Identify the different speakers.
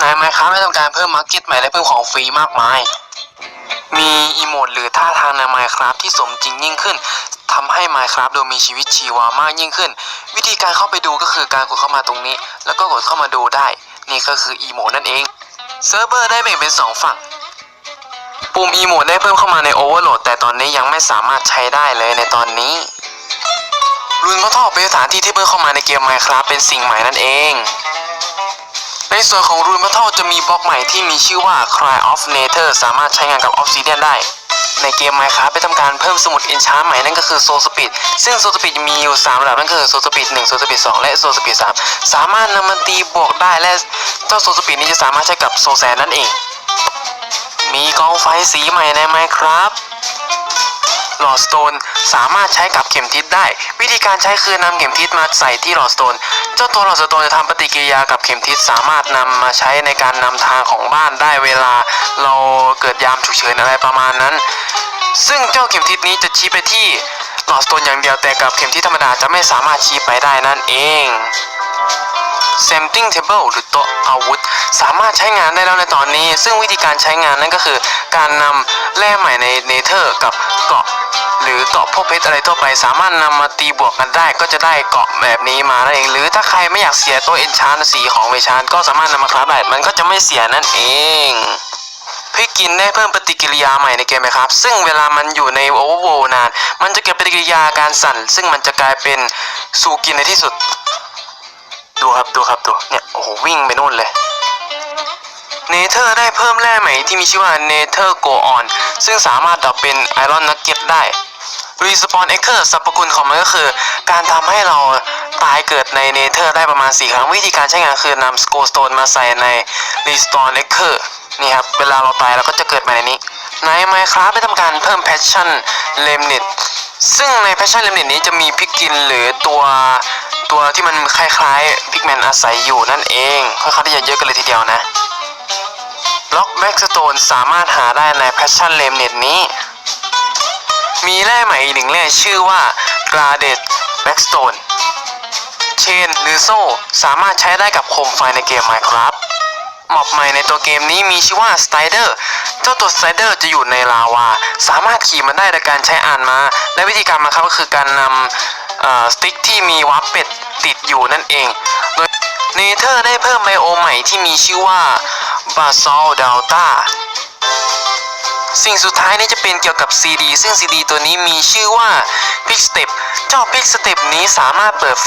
Speaker 1: ในไมค์ครับได้ทำการเพิ่มมาร์เก็ตใหม่และเพิ่มของฟรีมากมาย มีอีโมดหรือท่าทางใน Minecraft ที่สมจริงยิ่งขึ้นทำให้ Minecraft ดูมีชีวิตชีวามากยิ่งขึ้น วิธีการเข้าไปดูก็คือการกดเข้ามาตรงนี้ แล้วก็กดเข้ามาดูได้ นี่ก็คืออีโมดนั่นเอง เซิร์ฟเวอร์ได้แบ่งเป็นสองฝั่ง ปุ่มอีโมดได้เพิ่มเข้ามาใน Overload แต่ตอนนี้ยังไม่สามารถใช้ได้เลยในตอนนี้รุนพระท่อเป็นสถานที่ที่เพิ่มเข้ามาในเกม Minecraft เป็นสิ่งใหม่นั่นเอง ในส่วนของรูน m ม t ทัลจะมีบล็อกใหม่ที่มีชื่อว่า Cry of Nether สามารถใช้งานกับ Obsidian ได้ ในเกม Minecraft ไปทำการเพิ่มสมุด Enchant ใหม่นั่นก็คือ Soul Speed ซึ่ง Soul Speed มีอยู่ 3 ระดับนั่นก็คือ Soul Speed 1 Soul Speed 2 และ Soul Speed 3 สามารถนำมันตีบวกได้และเจ้า Soul Speed นี้จะสามารถใช้กับ Soul Sand นั่นเอง มีกองไฟสีใหม่ใน Minecraft หลอดสโตนสามารถใช้กับเข็มทิศได้ วิธีการใช้คือนำเข็มทิศมาใส่ที่หลอดสโตน เจ้าตัวหลอดสโตนจะทำปฏิกิริยากับเข็มทิศสามารถนำมาใช้ในการนำทางของบ้านได้เวลา เราเกิดยามฉุกเฉินอะไรประมาณนั้น ซึ่งเจ้าเข็มทิศนี้จะชี้ไปที่หลอดสโตนอย่างเดียวแต่กับเข็มทิศธรรมดาจะไม่สามารถชี้ไปได้นั่นเอง Sampling Table หรือโต๊ะอาวุธ สามารถใช้งานได้แล้วในตอนนี้ ซึ่งวิธีการใช้งานนั่นก็คือ การนำแร่ใหม่ในเนเธอร์กับเกาะหรือเกาะพวกเพชรอะไรทั่วไป สามารถนำมาตีบวกกันได้ ก็จะได้เกาะแบบนี้มานั่นเอง หรือถ้าใครไม่อยากเสียตัวเอนชานสีของเวชานก็สามารถนำมาคราฟได้มันก็จะไม่เสียนั่นเองพี่กินได้เพิ่มปฏิกิริยาใหม่ในเกมไหมครับ ซึ่งเวลามันอยู่ในโอเวอร์โวนาน มันจะเกิดปฏิกิริยาการสั่น ซึ่งมันจะกลายเป็นซูกินในที่สุด ดูครับดูครับดูเนี่ยโอ้โหวิ่งไปนู่นเลยเนเธอร์ได้เพิ่มแร่ใหม่ที่มีชื่อว่าเนเธอร์โกออนซึ่งสามารถดับเป็นไอรอนนักเก็ตได้รีสปอนเอ็กเ r อร์สรรพคุณของมันก็คือ การทำให้เราตายเกิดในเนเธอร์ได้ประมาณ 4 ครั้ง วิธีการใช้งานคือนำสโกสโตนมาใส่ในรีสปอนเอ็กเ r อร์นี่ครับ เวลาเราตายเราก็จะเกิดมาในนี้ ใน Minecraft ได้ทำการเพิ่มแพชชั่นเลมเนตซึ่งในแพชชั่นเลมเนตนี้จะมีพิกกินหรือตัว ตัวที่มันคล้ายๆพิกแมนอาศัยอยู่นั่นเองค่อนข้างที่จะเยอะกันเลยทีเดียวนะล็อกแบ็กสโตนสามารถหาได้ในแพชชั่นเลมเนตนี้ มีแร่ใหม่อีกหนึ่งแร่ชื่อว่า Graded Backstone เชนหรือโซ่สามารถใช้ได้กับโคมไฟในเกม Minecraft มอบใหม่ในตัวเกมนี้มีชื่อว่า Strider เจ้าตัว Strider จะอยู่ในลาวา สามารถขี่มันได้โดยการใช้อ่านมา และวิธีการมันครับก็คือการนำ สติ๊กที่มีวาร์ปเป็ดติดอยู่นั่นเอง โดยเนเธอร์ได้เพิ่มไบโอใหม่ที่มีชื่อว่าบาซอลดาลตาสิ่งสุดท้ายนี้จะเป็นเกี่ยวกับ CD ซึ่ง CD ตัวนี้มีชื่อว่า Pick Step เจ้า Pick Step นี้สามารถเปิดไฟ